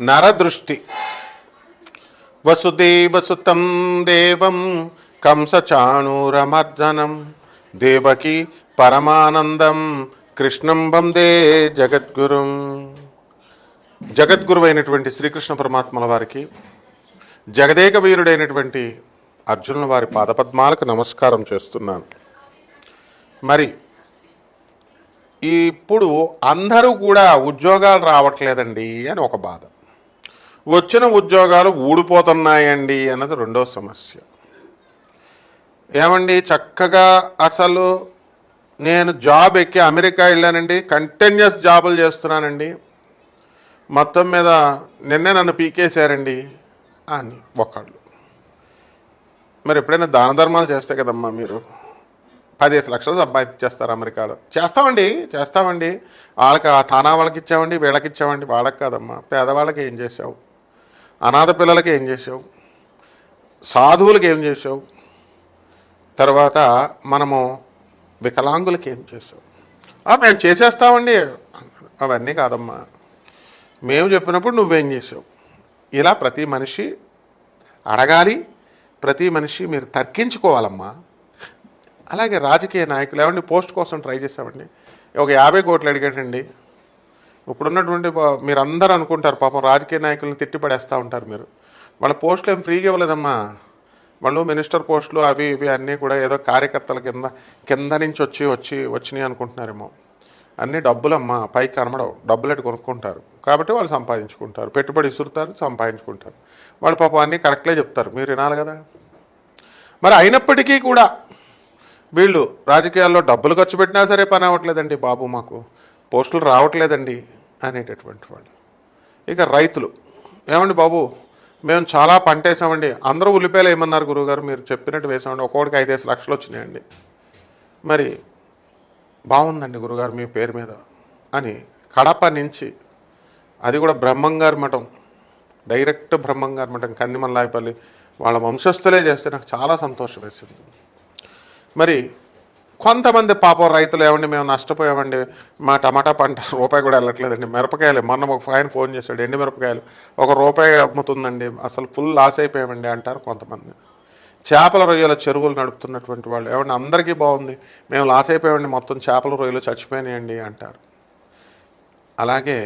నరదృష్టి. వసుదేవసుతం దేవం కంసచాణూరమర్దనం దేవకి పరమానందం కృష్ణం వందే జగద్గురుం. జగద్గురువైనటువంటి శ్రీకృష్ణ పరమాత్మల వారికి జగదేక వీరుడైనటువంటి అర్జునుల వారి పాదపద్మాలకు నమస్కారం చేస్తున్నాను. మరి ఇప్పుడు అందరూ కూడా ఉద్యోగాలు రావట్లేదండి అని ఒక బాధ. వచ్చిన ఉద్యోగాలు ఊడిపోతున్నాయండి అన్నది రెండో సమస్య. ఏమండి? చక్కగా అసలు నేను జాబ్ ఎక్కి అమెరికా వెళ్ళానండి. కంటిన్యూస్ జాబులు చేస్తున్నానండి. మొత్తం మీద నిన్నే నన్ను పీకేశారండి అని ఒకళ్ళు. మరి ఎప్పుడైనా దాన ధర్మాలు చేస్తే కదమ్మా మీరు? పదిహేను లక్షలు సంపాదించేస్తారు అమెరికాలో. చేస్తామండి చేస్తామండి. వాళ్ళకి ఆ తానా వాళ్ళకి ఇచ్చామండి వీళ్ళకి ఇచ్చామండి. వాళ్ళకి కాదమ్మా. పేదవాళ్ళకి ఏం చేసావు? అనాథ పిల్లలకి ఏం చేసావు సాధువులకి ఏం చేసావు తర్వాత మనము వికలాంగులకి ఏం చేసావు మేము చేసేస్తామండి అవన్నీ కాదమ్మా. మేము చెప్పినప్పుడు నువ్వేం చేసావు ఇలా ప్రతి మనిషి అడగాలి ప్రతి మనిషి మీరు తర్కించుకోవాలమ్మా. అలాగే రాజకీయ నాయకులు ఏమండి పోస్ట్ కోసం ట్రై చేసామండి ఒక యాభై కోట్లు అడిగాడండి. ఇప్పుడున్నటువంటి మీరు అందరూ అనుకుంటారు పాపం రాజకీయ నాయకులను తిట్టిపడేస్తూ ఉంటారు మీరు. వాళ్ళ పోస్టులు ఏం ఫ్రీగా ఇవ్వలేదమ్మా. వాళ్ళు మినిస్టర్ పోస్టులు అవి ఇవి అన్నీ కూడా ఏదో కార్యకర్తల కింద కింద నుంచి వచ్చి వచ్చి వచ్చినాయి అనుకుంటున్నారేమో. అన్నీ డబ్బులమ్మా పైకి కనబడవు. డబ్బులు కొనుక్కుంటారు. కాబట్టి వాళ్ళు సంపాదించుకుంటారు. పెట్టుబడి ఇసురుతారు సంపాదించుకుంటారు. వాళ్ళు పాపం అన్నీ కరెక్ట్లే చెప్తారు. మీరు వినాలి కదా. మరి అయినప్పటికీ కూడా వీళ్ళు రాజకీయాల్లో డబ్బులు ఖర్చు పెట్టినా సరే పని అవ్వట్లేదండి బాబు మాకు. పోస్టులు రావట్లేదండి. అనేటటువంటి వాళ్ళు. ఇక రైతులు ఏమండి బాబు మేము చాలా పంట వేసామండి. అందరూ ఉల్లిపాయలు ఏమన్నారు గురువుగారు మీరు చెప్పినట్టు వేసామండి. ఒక్కొక్కడికి ఐదేసి లక్షలు వచ్చినాయండి. మరి బాగుందండి గురుగారు మీ పేరు మీద అని కడప నుంచి అది కూడా బ్రహ్మంగారి మఠం డైరెక్ట్ బ్రహ్మంగారి మఠం కందిమల్లాయపల్లి వాళ్ళ వంశస్థులే చేస్తే నాకు చాలా సంతోషం వేసింది. మరి కొంతమంది పాపం రైతులు ఏమండి మేము నష్టపోయామండి మా టమాటా పంట రూపాయి కూడా వెళ్ళట్లేదండి మిరపకాయలు. మొన్న ఒక ఆయన ఫోన్ చేశాడు ఎండి మిరపకాయలు? ఒక రూపాయి అమ్ముతుందండి అసలు ఫుల్ లాస్ అయిపోయామండి అంటారు కొంతమంది. చేపల రొయ్యల చెరువులు నడుపుతున్నటువంటి వాళ్ళు. ఏమండి అందరికీ బాగుంది మేము లాస్ అయిపోయామండి మొత్తం చేపల రొయ్యలు చచ్చిపోయినాయండి అంటారు. అలాగే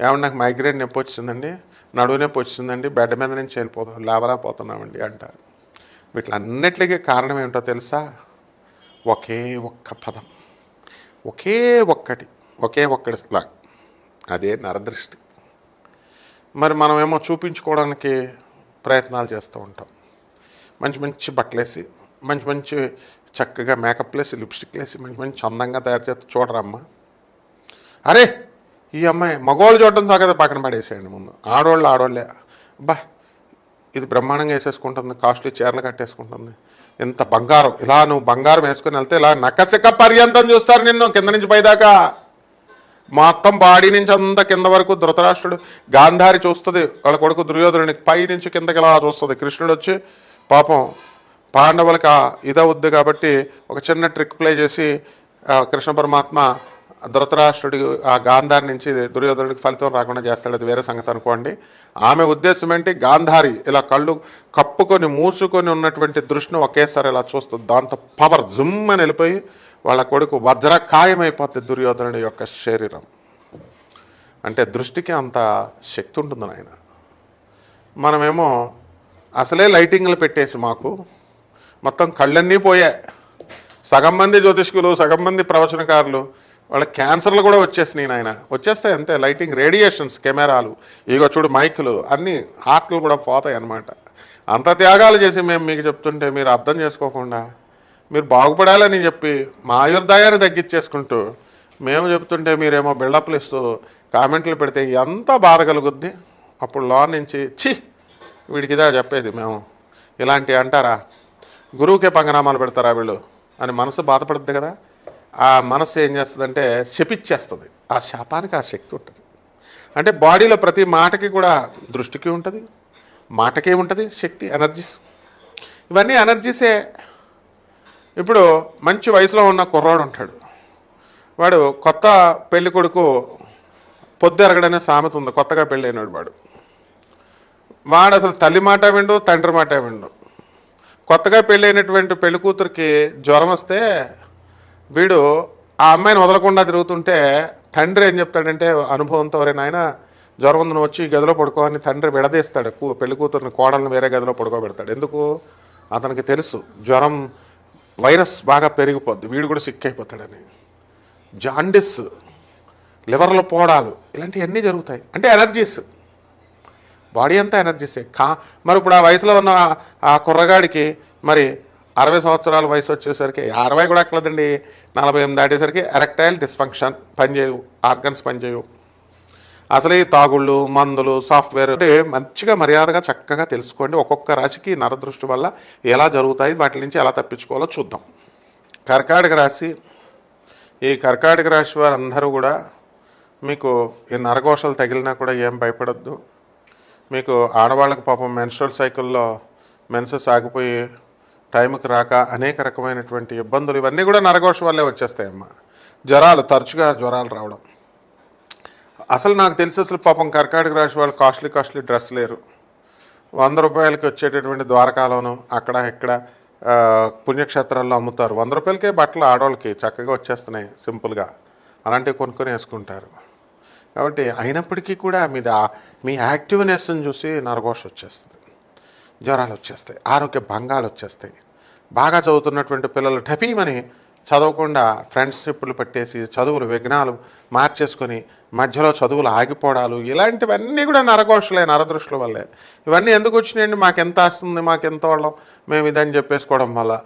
ఏమన్నా నాకు మైగ్రేన్ నొప్పి వచ్చిందండి నడువు నొప్పి వచ్చిందండి బెడ్ మీద నుంచి వెళ్ళిపోతాం లేవలేకపోతున్నామండి అంటారు. వీటిలన్నిటికీ కారణం ఏమిటో తెలుసా? ఒకే ఒక్క పదం. ఒకే ఒక్కటి. ఒకే ఒక్కటి లా. అదే నరదృష్టి. మరి మనమేమో చూపించుకోవడానికి ప్రయత్నాలు చేస్తూ ఉంటాం. మంచి మంచి బట్టలేసి మంచి మంచి చక్కగా మేకప్ వేసి లిప్స్టిక్ వేసి మంచి మంచి అందంగా తయారు చేస్తే చూడరమ్మా. అరే ఈ అమ్మాయి మగవాళ్ళు చూడడం సాగదు పక్కన పడేసేయండి ముందు. ఆడవాళ్ళు ఆడవాళ్ళే బా ఇది బ్రహ్మాండంగా వేసేసుకుంటుంది కాస్ట్లీ చీరలు కట్టేసుకుంటుంది. ఇంత బంగారం. ఇలా నువ్వు బంగారం వేసుకుని వెళ్తే ఇలా నకసిక పర్యంతం చూస్తారు నిన్ను కింద నుంచి పైదాకా. మొత్తం బాడీ నుంచి అంత కింద వరకు ధృతరాష్ట్రుడు గాంధారి చూస్తుంది. వాళ్ళ కొడుకు దుర్యోధనుని పై నుంచి కిందకి ఇలా చూస్తుంది. కృష్ణుడు వచ్చి పాపం పాండవులకు ఇదవుద్ది కాబట్టి ఒక చిన్న ట్రిక్ ప్లే చేసి కృష్ణ పరమాత్మ ధృతరాష్ట్రుడి ఆ గాంధారి నుంచి దుర్యోధనుడికి ఫలితం రాకుండా చేస్తాడు. అది వేరే సంగతి అనుకోండి. ఆమె ఉద్దేశం ఏంటి? గాంధారి ఇలా కళ్ళు కప్పుకొని మూసుకొని ఉన్నటువంటి దృష్టిని ఒకేసారి ఇలా చూస్తుంది దాంతో పవర్ జుమ్ అని వెళ్ళిపోయి వాళ్ళ కొడుకు వజ్రకాయమైపోతుంది దుర్యోధనుడి యొక్క శరీరం. అంటే దృష్టికి అంత శక్తి ఉంటుంది ఆయన మనమేమో అసలే లైటింగ్లు పెట్టేసి మాకు మొత్తం కళ్ళన్నీ పోయాయి. సగం మంది జ్యోతిష్కులు సగం మంది ప్రవచనకారులు వాళ్ళ క్యాన్సర్లు కూడా వచ్చేసినాయి నాయన. వచ్చేస్తాయి అంతే. లైటింగ్ రేడియేషన్స్ కెమెరాలు ఇగో చూడు మైకులు అన్నీ హార్ట్లు కూడా పోతాయి అన్నమాట. అంత త్యాగాలు చేసి మేము మీకు చెప్తుంటే మీరు అర్థం చేసుకోకుండా మీరు బాగుపడాలని చెప్పి మా ఆయుర్దాయాన్ని తగ్గించేసుకుంటూ మేము చెప్తుంటే మీరేమో బిల్డప్లు ఇస్తూ కామెంట్లు పెడితే ఎంత బాధ కలుగుద్ది. అప్పుడు లో నుంచి చి వీడికిదా చెప్పేది మేము. ఇలాంటివి అంటారా? గురువుకే పంగనామాలు పెడతారా వీళ్ళు? అని మనసు బాధపడుద్ది కదా. ఆ మనసు ఏం చేస్తుందంటే శపిచ్చేస్తుంది ఆ శాపానికి ఆ శక్తి ఉంటుంది. అంటే బాడీలో ప్రతి మాటకి కూడా దృష్టికి ఉంటుంది. మాటకే ఉంటుంది శక్తి ఎనర్జీస్. ఇవన్నీ ఎనర్జీసే. ఇప్పుడు మంచి వయసులో ఉన్న కుర్రాడు ఉంటాడు. వాడు కొత్త పెళ్ళి కొడుకు పొద్దు ఎరగడనే సామెత ఉంది. కొత్తగా పెళ్ళైనడు వాడు. వాడు అసలు తల్లి మాట విండు తండ్రి మాట విండు. కొత్తగా పెళ్ళైనటువంటి పెళ్ళి కూతురికి జ్వరం వస్తే వీడు ఆ అమ్మాయిని వదలకుండా తిరుగుతుంటే తండ్రి ఏం చెప్తాడంటే అనుభవంతో ఎవరైనా ఆయన జ్వరం ఉందని వచ్చి గదిలో పడుకోని తండ్రి విడదీస్తాడు. కూ పెళ్ళి కూతురిని కోడల్ని వేరే గదిలో పడుకోబెడతాడు. ఎందుకు? అతనికి తెలుసు జ్వరం వైరస్ బాగా పెరిగిపోద్ది. వీడు కూడా సిక్ అయిపోతాడని. జాండిస్ లివర్లో పోవడాలు ఇలాంటివన్నీ జరుగుతాయి. అంటే ఎనర్జీస్. బాడీ అంతా ఎనర్జీసే. కా మరి ఇప్పుడు ఆ వయసులో ఉన్న ఆ కుర్రగాడికి మరి అరవై సంవత్సరాల వయసు వచ్చేసరికి అరవై కూడా అక్కలేదండి నలభై ఎనిమిది దాటేసరికి ఎరెక్టైల్ డిస్ఫంక్షన్ పనిచేయవు ఆర్గన్స్ పనిచేయవు. అసలు ఈ తాగుళ్ళు మందులు సాఫ్ట్వేర్ అంటే మంచిగా మర్యాదగా చక్కగా తెలుసుకోండి. ఒక్కొక్క రాశికి నరదృష్టి వల్ల ఎలా జరుగుతాయి వాటి నుంచి ఎలా తప్పించుకోవాలో చూద్దాం. కర్కాటక రాశి ఈ కర్కాటక రాశి వారందరూ కూడా మీకు ఈ నరఘోషలు తగిలినా కూడా ఏం భయపడద్దు. మీకు ఆడవాళ్ళకి పాపం మెన్స్ట్రల్ సైకిల్లో మెన్సెస్ ఆగిపోయి టైంకి రాక అనేక రకమైనటువంటి ఇబ్బందులు ఇవన్నీ కూడా నరఘోష వల్లే వచ్చేస్తాయమ్మా. జ్వరాలు తరచుగా జ్వరాలు రావడం. అసలు నాకు తెలిసి అసలు పాపం కర్కాటక రాశి వాళ్ళు కాస్ట్లీ కాస్ట్లీ డ్రెస్ లేరు. వంద రూపాయలకి వచ్చేటటువంటి ద్వారకాలోను అక్కడ ఇక్కడ పుణ్యక్షేత్రాల్లో అమ్ముతారు. వంద రూపాయలకే బట్టలు ఆడవాళ్ళకి చక్కగా వచ్చేస్తున్నాయి సింపుల్గా. అలాంటివి కొనుక్కొని వేసుకుంటారు. కాబట్టి అయినప్పటికీ కూడా మీద మీ యాక్టివ్నెస్ని చూసి నరఘోష వచ్చేస్తుంది. జ్వరాలు వచ్చేస్తాయి ఆరోగ్య భంగాలు వచ్చేస్తాయి బాగా చదువుతున్నటువంటి పిల్లలు టపీమని చదవకుండా ఫ్రెండ్షిప్లు పెట్టేసి చదువులు విఘ్నాలు మార్చేసుకొని మధ్యలో చదువులు ఆగిపోవడాలు ఇలాంటివన్నీ కూడా నరఘోషలే నరదృష్టుల వల్లే. ఇవన్నీ ఎందుకు వచ్చినాయండి మాకు ఎంత వస్తుంది మాకు ఎంత వాళ్ళం? మేము ఇదని చెప్పేసుకోవడం వల్ల.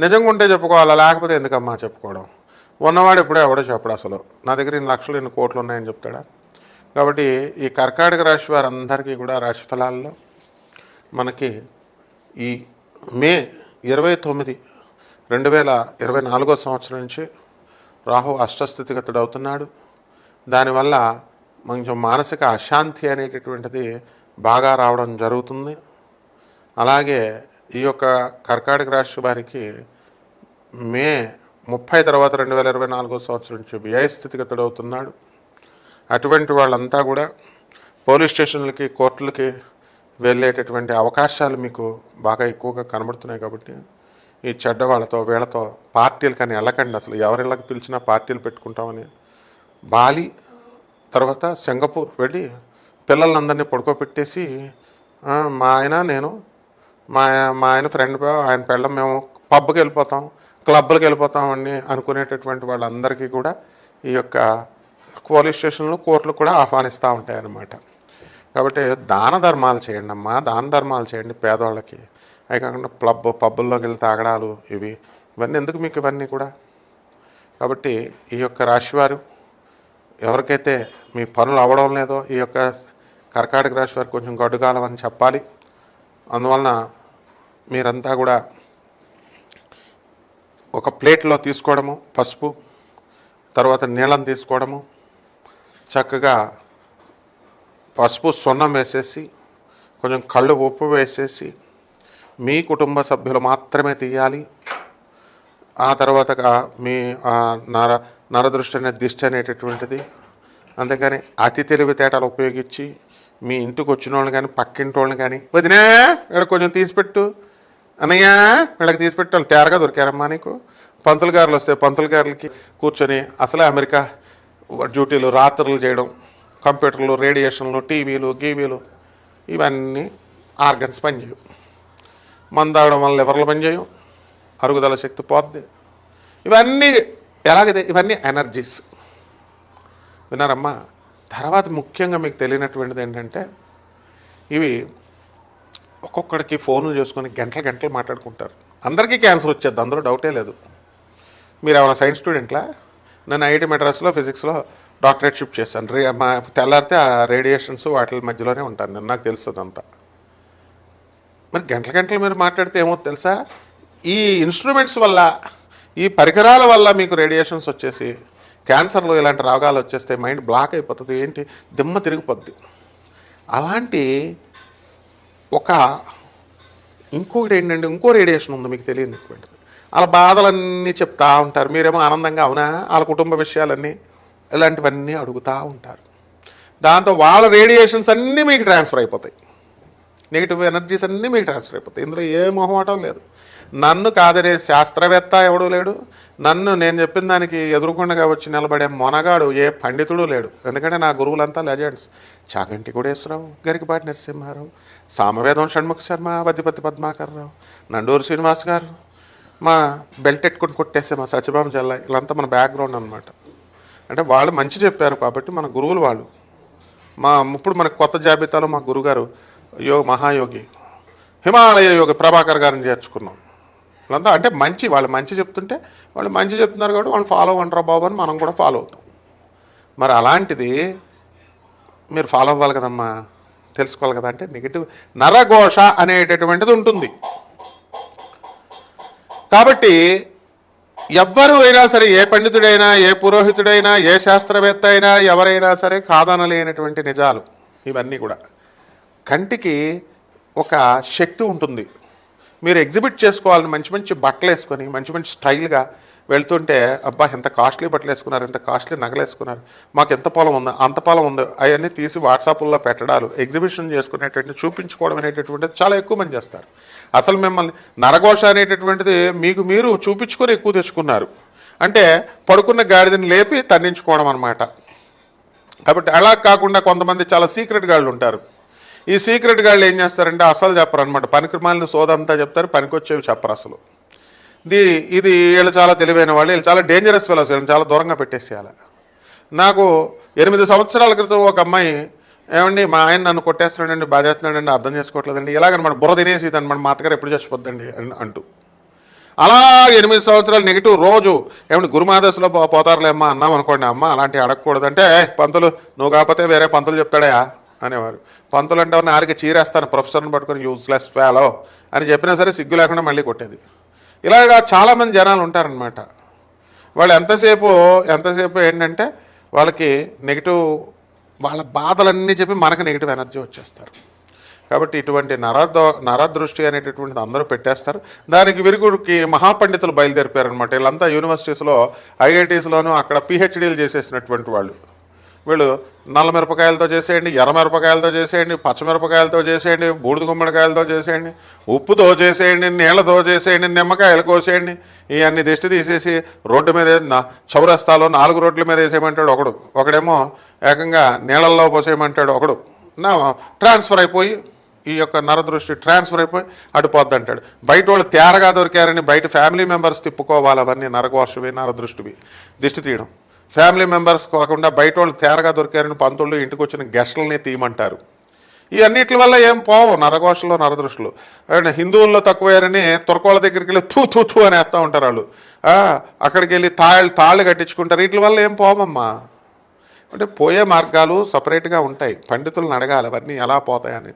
నిజంగా ఉంటే చెప్పుకోవాలా? లేకపోతే ఎందుకమ్మా చెప్పుకోవడం? ఉన్నవాడు ఎప్పుడో ఎవడో చెప్పడు అసలు. నా దగ్గర ఇన్ని లక్షలు ఇన్ని కోట్లు ఉన్నాయని చెప్తాడా? కాబట్టి ఈ కర్కాటక రాశి వారందరికీ కూడా రాశి ఫలాల్లో మనకి ఈ మే ఇరవై తొమ్మిది రెండు వేల ఇరవై నాలుగో సంవత్సరం నుంచి రాహు అష్టస్థితిగతుడు అవుతున్నాడు. దానివల్ల కొంచెం మానసిక అశాంతి అనేటటువంటిది బాగా రావడం జరుగుతుంది. అలాగే ఈ యొక్క కర్కాటక రాశి వారికి మే ముప్పై తర్వాత రెండు వేల ఇరవై నాలుగో సంవత్సరం నుంచి వ్యయ స్థితిగతుడు అవుతున్నాడు. అటువంటి వాళ్ళంతా కూడా పోలీస్ స్టేషన్లకి కోర్టులకి వెళ్ళేటటువంటి అవకాశాలు మీకు బాగా ఎక్కువగా కనబడుతున్నాయి కాబట్టి ఈ చెడ్డ వాళ్ళతో వీళ్ళతో పార్టీలు కానీ వెళ్ళకండి అసలు. ఎవరిళ్ళకి పిలిచినా పార్టీలు పెట్టుకుంటామని. బాలి తర్వాత సింగపూర్ వెళ్ళి పిల్లలందరినీ పడుకోబెట్టేసి మా ఆయన నేను మా మా ఆయన ఫ్రెండ్ ఆయన పెళ్ళం మేము పబ్కి వెళ్ళిపోతాం క్లబ్లకు వెళ్ళిపోతామని అనుకునేటటువంటి వాళ్ళందరికీ కూడా ఈ యొక్క పోలీస్ స్టేషన్లు కోర్టులు కూడా ఆహ్వానిస్తూ ఉంటాయన్నమాట. కాబట్టి దాన ధర్మాలు చేయండి అమ్మా దాన ధర్మాలు చేయండి పేదవాళ్ళకి అవి కాకుండా ప్లబ్ పబ్బుల్లోకి వెళ్ళి తాగడాలు ఇవి. ఇవన్నీ ఎందుకు మీకు ఇవన్నీ కూడా? కాబట్టి ఈ యొక్క రాశివారు ఎవరికైతే మీ పనులు అవ్వడం లేదో ఈ యొక్క కర్కాటక రాశి వారు కొంచెం గడ్డుకాలం అని చెప్పాలి. అందువలన మీరంతా కూడా ఒక ప్లేట్లో తీసుకోవడము పసుపు తర్వాత నీళ్ళని తీసుకోవడము చక్కగా పసుపు సున్నం వేసేసి కొంచెం కళ్ళు ఉప్పు వేసేసి మీ కుటుంబ సభ్యులు మాత్రమే తీయాలి. ఆ తర్వాత మీ నర నరదృష్టి అనే దిష్టి అనేటటువంటిది. అందుకని అతి తెలివితేటలు ఉపయోగించి మీ ఇంటికి వచ్చిన వాళ్ళని కానీ పక్కింటి వాళ్ళని కానీ వదినా ఇక్కడ కొంచెం తీసిపెట్టు అన్నయ్యా వీళ్ళకి తీసిపెట్టు వాళ్ళు తేరగా దొరికారమ్మా నీకు. పంతులు గారులు వస్తే పంతులు గారులకి కూర్చొని అసలే అమెరికా డ్యూటీలు రాత్రులు చేయడం. కంప్యూటర్లు రేడియేషన్లు టీవీలు గీవీలు ఇవన్నీ ఆర్గన్స్ పనిచేయవు. మందాగడం వల్ల లివర్లు పనిచేయవు అరుగుదల శక్తి పోద్ది. ఇవన్నీ ఎలాగైతే ఇవన్నీ ఎనర్జీస్. విన్నారమ్మా? తర్వాత ముఖ్యంగా మీకు తెలియనటువంటిది ఏంటంటే ఇవి ఒక్కొక్కడికి ఫోన్లు చేసుకొని గంటలు గంటలు మాట్లాడుకుంటారు. అందరికీ క్యాన్సర్ వచ్చేది అందులో డౌటే లేదు. మీరు ఏమైనా సైన్స్ స్టూడెంట్లా? నేను ఐఐటి మెడ్రాస్లో ఫిజిక్స్లో డాక్టరేట్ షిఫ్ట్ చేశాను. రే మా తెల్లారితే ఆ రేడియేషన్స్ వాటి మధ్యలోనే ఉంటాను నేను నాకు తెలుస్తుంది అంతా మరి గంటల గంటలు మీరు మాట్లాడితే ఏమో తెలుసా? ఈ ఇన్స్ట్రుమెంట్స్ వల్ల ఈ పరికరాల వల్ల మీకు రేడియేషన్స్ వచ్చేసి క్యాన్సర్లు ఇలాంటి రోగాలు వచ్చేస్తే మైండ్ బ్లాక్ అయిపోతుంది ఏంటి? దిమ్మ తిరిగిపోద్ది. అలాంటి ఒక ఇంకొకటి ఏంటంటే ఇంకో రేడియేషన్ ఉంది మీకు తెలియదు వాళ్ళ బాధలన్నీ చెప్తా ఉంటారు. మీరేమో ఆనందంగా అవునా? వాళ్ళ కుటుంబ విషయాలన్నీ? ఇలాంటివన్నీ అడుగుతూ ఉంటారు. దాంతో వాళ్ళ రేడియేషన్స్ అన్నీ మీకు ట్రాన్స్ఫర్ అయిపోతాయి. నెగిటివ్ ఎనర్జీస్ అన్నీ మీకు ట్రాన్స్ఫర్ అయిపోతాయి. ఇందులో ఏ మొహమాటం లేదు. నన్ను కాదనే శాస్త్రవేత్త ఎవడూ లేడు. నన్ను నేను చెప్పిన దానికి ఎదుర్కొండగా వచ్చి నిలబడే మొనగాడు ఏ పండితుడు లేడు. ఎందుకంటే నా గురువులంతా లెజెండ్స్. చాగంటి కోడేశ్వరరావు గరికపాటి నరసింహారావు సామవేదం షణ్ముఖ శర్మ వద్దిపతి పద్మాకర్రావు నండూరు శ్రీనివాస్ గారు మా బెల్ట్ ఎట్టుకుని కొట్టేస్తే మా సత్యభామ జల్లా వీళ్ళంతా మన బ్యాక్గ్రౌండ్ అనమాట అంటే వాళ్ళు మంచి చెప్పారు కాబట్టి మన గురువులు వాళ్ళు. మా ఇప్పుడు మనకు కొత్త జాబితాలో మా గురుగారు యోగ మహాయోగి హిమాలయ యోగి ప్రభాకర్ గారిని చేర్చుకున్నాం. వాళ్ళంతా అంటే మంచి వాళ్ళు మంచి చెప్తుంటే వాళ్ళు మంచి చెప్తున్నారు కాబట్టి వాళ్ళు ఫాలో అంటారా బాబు అని మనం కూడా ఫాలో అవుతాం. మరి అలాంటిది మీరు ఫాలో అవ్వాలి కదమ్మా తెలుసుకోవాలి కదా అంటే నెగిటివ్ నరఘోష అనేటటువంటిది ఉంటుంది. కాబట్టి ఎవ్వరు అయినా సరే ఏ పండితుడైనా ఏ పురోహితుడైనా ఏ శాస్త్రవేత్త అయినా ఎవరైనా సరే కాదనలేనటువంటి నిజాలు. ఇవన్నీ కూడా. కంటికి ఒక శక్తి ఉంటుంది. మీరు ఎగ్జిబిట్ చేసుకోవాలని మంచి మంచి బట్టలు వేసుకొని మంచి మంచి స్టైల్గా వెళ్తుంటే అబ్బా ఎంత కాస్ట్లీ బట్టలు వేసుకున్నారు ఎంత కాస్ట్లీ నగలు వేసుకున్నారు మాకు ఎంత పొలం ఉంది అంత పొలం ఉంది అవన్నీ తీసి వాట్సాప్లో పెట్టడాలు ఎగ్జిబిషన్ చేసుకునేటువంటి చూపించుకోవడం అనేటటువంటిది చాలా ఎక్కువ మంది చేస్తారు. అసలు మిమ్మల్ని నరఘోష అనేటటువంటిది మీకు మీరు చూపించుకొని ఎక్కువ తెచ్చుకున్నారు. అంటే పడుకున్న గాడిదని లేపి తన్నించుకోవడం అనమాట కాబట్టి అలా కాకుండా కొంతమంది చాలా సీక్రెట్ గాళ్ళు ఉంటారు. ఈ సీక్రెట్ గాళ్ళు ఏం చేస్తారంటే అసలు చెప్పరు అనమాట పనికిమాలిన సోదంతా చెప్తారు పనికొచ్చేవి చెప్పరు అసలు. ఇది ఇది వీళ్ళు చాలా తెలివైన వాళ్ళు వీళ్ళు చాలా డేంజరస్ ఫెలోస్ వీళ్ళని చాలా దూరంగా పెట్టేసేయాలి. నాకు ఎనిమిది సంవత్సరాల క్రితం ఒక అమ్మాయి ఏమండి మా ఆయన నన్ను కొట్టేస్తున్నాడండి బాధేస్తున్నాడండి అర్థం చేసుకోవట్లేదండి ఇలాగనమాట బుర్ర తినేసి అనమాట మా అత్తగారు ఎప్పుడు చచ్చిపోద్దండి అని అంటూ. అలా ఎనిమిది సంవత్సరాలు నెగిటివ్ రోజు ఏమంటే గురుమాదశలో పో పోతారులేమ్మా అన్నాం అనుకోండి అమ్మ అలాంటివి అడగకూడదంటే పంతులు నువ్వు కాకపోతే వేరే పంతులు చెప్తాడా అనేవారు. పంతులు అంటే ఆరికి చీరేస్తాను ప్రొఫెసర్ని పట్టుకొని యూస్లెస్ ఫేలో అని చెప్పినా సరే సిగ్గు లేకుండా మళ్ళీ కొట్టేది. ఇలాగా చాలామంది జనాలు ఉంటారనమాట వాళ్ళు ఎంతసేపు ఎంతసేపు ఏంటంటే వాళ్ళకి నెగిటివ్ వాళ్ళ బాధలన్నీ చెప్పి మనకు నెగిటివ్ ఎనర్జీ వచ్చేస్తారు. కాబట్టి ఇటువంటి నరదో నరదృష్టి అనేటటువంటిది అందరూ పెట్టేస్తారు. దానికి విరుగుడికి మహాపండితులు బయలుదేరిపారనమాట వీళ్ళంతా యూనివర్సిటీస్లో ఐఐటీస్లోనూ అక్కడ పిహెచ్డీలు చేసేసినటువంటి వాళ్ళు. వీళ్ళు నల్ల మిరపకాయలతో చేసేయండి ఎర్ర మిరపకాయలతో చేసేయండి పచ్చమిరపకాయలతో చేసేయండి బూడిద గుమ్మడికాయలతో చేసేయండి ఉప్పుతో చేసేయండి నీళ్ళతో చేసేయండి నిమ్మకాయలు కోసేయండి ఇవన్నీ దిష్టి తీసేసి రోడ్డు మీద చౌరస్తాలో నాలుగు రోడ్ల మీద వేసేయమంటాడు ఒకడు. ఒకడేమో ఏకంగా నీళ్ళల్లో పోసేయమంటాడు ఒకడు. నా ట్రాన్స్ఫర్ అయిపోయి ఈ యొక్క నరదృష్టి ట్రాన్స్ఫర్ అయిపోయి అడిపోద్ది అంటాడు బయట వాళ్ళు తేరగా దొరికారని బయట ఫ్యామిలీ మెంబర్స్ తిప్పుకోవాలి అవన్నీ నరకోశవి నరదృష్టివి. దిష్టి తీయడం. ఫ్యామిలీ మెంబర్స్ కాకుండా బయట వాళ్ళు తేరగా దొరికారని పంతులు ఇంటికి వచ్చిన గెస్టులని తీయమంటారు. ఇవన్నిటి వల్ల ఏం పోవు? నరఘోషలో నరదృష్టిలో. అండ్ హిందువుల్లో తక్కువయ్యారని తురకోళ్ళ దగ్గరికి వెళ్ళి తూ తూ తూ అని వేస్తూ ఉంటారు వాళ్ళు. అక్కడికి వెళ్ళి తాళ్ళు తాళ్ళు కట్టించుకుంటారు. వీటి వల్ల ఏం పోవమ్మా? అంటే పోయే మార్గాలు సపరేట్గా ఉంటాయి. పండితులను అడగాలి అవన్నీ ఎలా పోతాయని.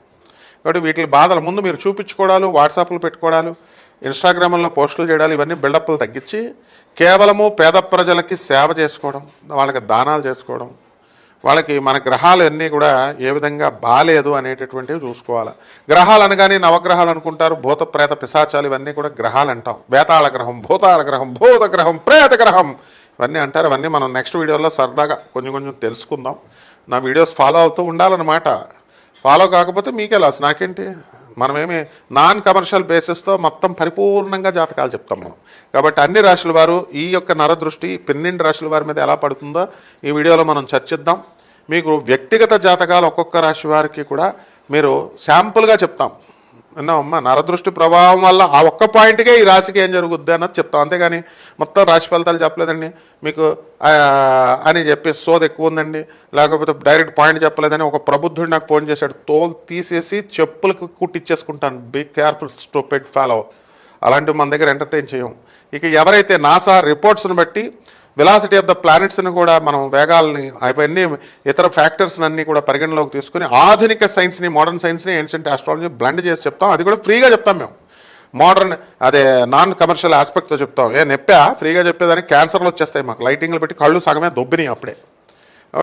కాబట్టి వీటి బాధలు ముందు మీరు చూపించుకోవడాలు వాట్సాప్లు పెట్టుకోవడాలు ఇన్స్టాగ్రామ్లో పోస్టులు చేయడాలు ఇవన్నీ బిల్డప్లు తగ్గించి కేవలము పేద ప్రజలకి సేవ చేసుకోవడం వాళ్ళకి దానాలు చేసుకోవడం వాళ్ళకి మన గ్రహాలు అన్నీ కూడా ఏ విధంగా బాలేదు అనేటటువంటివి చూసుకోవాలి. గ్రహాలు అనగానే నవగ్రహాలు అనుకుంటారు భూత ప్రేత పిశాచాలు ఇవన్నీ కూడా గ్రహాలు అంటాం. వేతాళ గ్రహం భూతాళ గ్రహం భూత గ్రహం ప్రేత గ్రహం ఇవన్నీ అంటారు. ఇవన్నీ మనం నెక్స్ట్ వీడియోలో సరదాగా కొంచెం కొంచెం తెలుసుకుందాం. నా వీడియోస్ ఫాలో అవుతూ ఉండాలన్నమాట. ఫాలో కాకపోతే మీకే లాస్ నాకేంటి? మనమేమి నాన్ కమర్షియల్ బేసిస్తో మొత్తం పరిపూర్ణంగా జాతకాలు చెప్తాం మనం. కాబట్టి అన్ని రాశుల వారు ఈ యొక్క నరదృష్టి పన్నెండు రాశుల వారి మీద ఎలా పడుతుందో ఈ వీడియోలో మనం చర్చిద్దాం. మీకు వ్యక్తిగత జాతకాలు ఒక్కొక్క రాశి వారికి కూడా మీరు శాంపుల్గా చెప్తాం. అన్నామమ్మ నరదృష్టి ప్రభావం వల్ల ఆ ఒక్క పాయింట్కే ఈ రాశికి ఏం జరుగుద్ది అన్నది చెప్తాం. అంతేగాని మొత్తం రాశి ఫలితాలు చెప్పలేదండి. మీకు అని చెప్పి సోది ఎక్కువ ఉందండి. లేకపోతే డైరెక్ట్ పాయింట్ చెప్పలేదని ఒక ప్రబుద్ధుడు నాకు ఫోన్ చేశాడు. తోలు తీసేసి చెప్పులకు కుట్టిచ్చేసుకుంటాను. Be careful stopped follow. అలాంటివి మన దగ్గర ఎంటర్టైన్ చేయం. ఇక ఎవరైతే నాసా రిపోర్ట్స్ని బట్టి వెలాసిటీ ఆఫ్ ద ప్లానెట్స్ని కూడా మనం వేగాలని అవన్నీ ఇతర ఫ్యాక్టర్స్ అన్ని కూడా పరిగణలోకి తీసుకుని ఆధునిక సైన్స్ని మోడర్న్ సైన్స్ని ఏన్షియంట్ ఆస్ట్రాలజీ బ్లెండ్ చేసి చెప్తాం. అది కూడా ఫ్రీగా చెప్తాం మేము. మోడర్న్ అదే నాన్ కమర్షియల్ ఆస్పెక్ట్తో చెప్తాం. ఏ నెప్పా? ఫ్రీగా చెప్పేదానికి క్యాన్సర్లు వచ్చేస్తాయి మాకు. లైటింగ్లు పెట్టి కళ్ళు సగమే దొబ్బినాయి అప్పుడే.